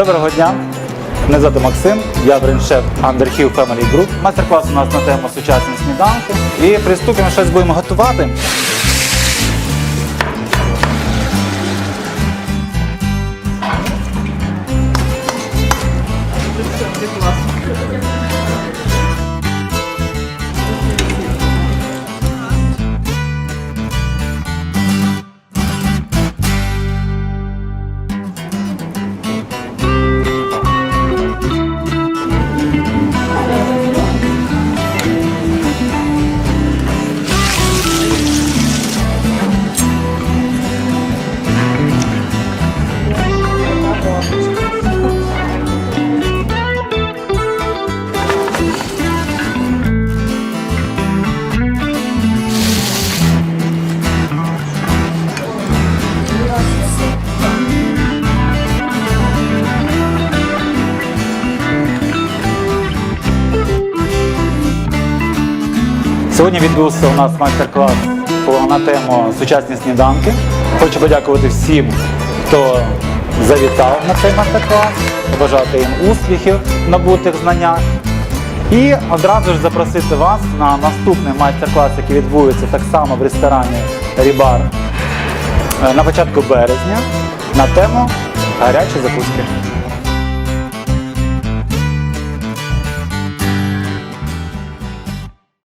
Доброго дня! Мене звати Максим, я бренд-шеф Underhill Family Group. Мастер-клас у нас на тему сучасні сніданки. І приступимо, щось будемо готувати. Сьогодні відбувся у нас майстер-клас на тему сучасні сніданки. Хочу подякувати всім, хто завітав на цей майстер-клас, побажати їм успіхів набутих знаннях. І одразу ж запросити вас на наступний майстер-клас, який відбудеться так само в ресторані Рібар на початку березня на тему гарячі закуски.